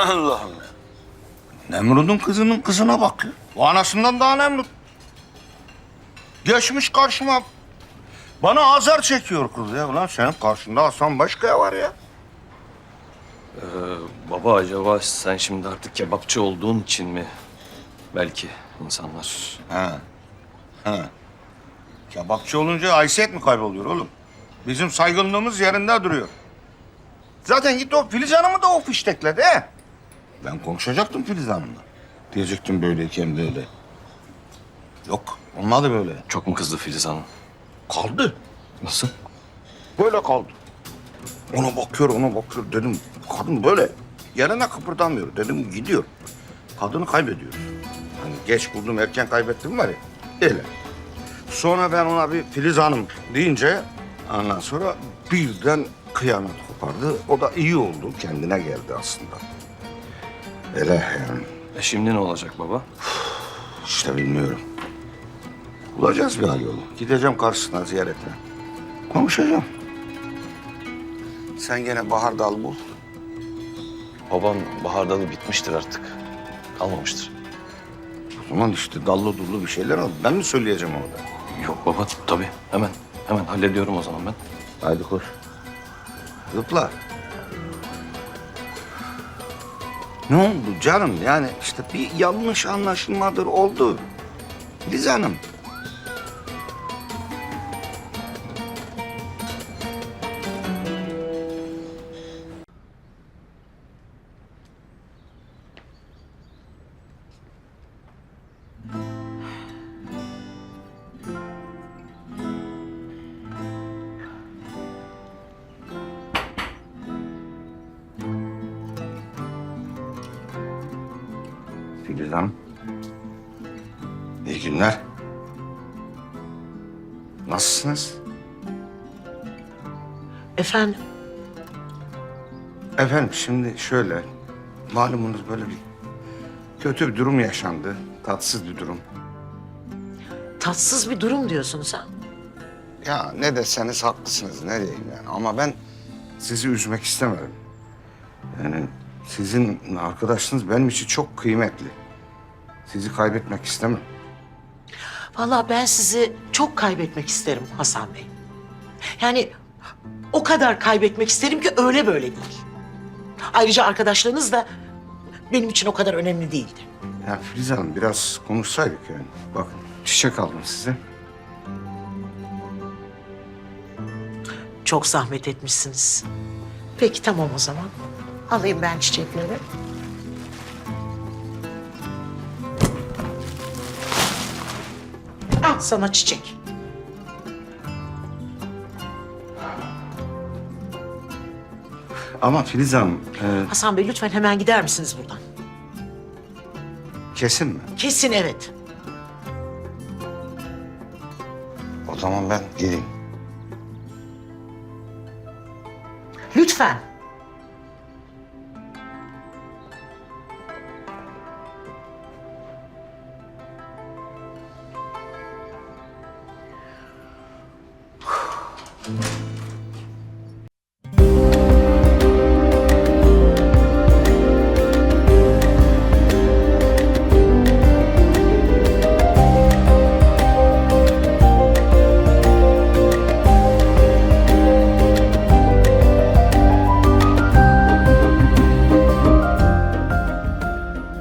Allah'ım ya. Nemrut'un kızının kızına bak ya. O anasından daha Nemrut. Geçmiş karşıma. Bana azar çekiyor kız ya. Ulan senin karşında Hasan Başkaya var ya. Baba acaba sen şimdi artık kebapçı olduğun için mi? Belki insanlar. He. He. Kebapçı olunca haysiyet mi kayboluyor oğlum? Bizim saygınlığımız yerinde duruyor. Zaten gitti o Filiz Hanım'ı da o fiştekledi he. Ben konuşacaktım Filiz Hanım'la. Diyecektim böyleyken böyle. Yok, olmadı böyle. Çok mu kızdı Filiz Hanım? Kaldı. Nasıl? Böyle kaldı. Ona bakıyor, ona bakıyor. Dedim kadın böyle yerine kıpırdamıyor. Dedim gidiyor. Kadını kaybediyor. Hani geç buldum, erken kaybettim var ya. Öyle. Sonra ben ona bir Filiz Hanım deyince ondan sonra birden kıyamet kopardı. O da iyi oldu. Kendine geldi aslında. Öyle yani. E şimdi ne olacak baba? İşte bilmiyorum. Bulacağız bir hal yolu. Gideceğim karşısına ziyaretine. Konuşacağım. Sen gene Bahar Dal bul. Babam bahardalı bitmiştir artık. Kalmamıştır. O zaman işte dallı dullu bir şeyler al. Ben mi söyleyeceğim orada? Yok baba tabii hemen. Hemen hallediyorum o zaman ben. Haydi koş. Zıpla. Ne oldu canım? Yani işte bir yanlış anlaşılmadır oldu. Filiz Hanım. Filiz Hanım. İyi günler. Nasılsınız? Efendim? Efendim şimdi şöyle. Malumunuz böyle bir kötü bir durum yaşandı. Tatsız bir durum. Tatsız bir durum diyorsunuz ha? Ya ne deseniz haklısınız ne diyeyim yani. Ama ben sizi üzmek istemedim. Yani sizin arkadaşınız benim için çok kıymetli. Sizi kaybetmek istemem. Vallahi ben sizi çok kaybetmek isterim Hasan Bey. Yani o kadar kaybetmek isterim ki öyle böyle değil. Ayrıca arkadaşlarınız da benim için o kadar önemli değildi. Ya Filiz Hanım biraz konuşsaydık yani. Bakın çiçek aldım size. Çok zahmet etmişsiniz. Peki tamam o zaman. Alayım ben çiçekleri. Al sana çiçek. Ama Filiz Hanım e, Hasan Bey lütfen hemen gider misiniz buradan? kesin mi? Kesin evet. O zaman ben gideyim. Lütfen.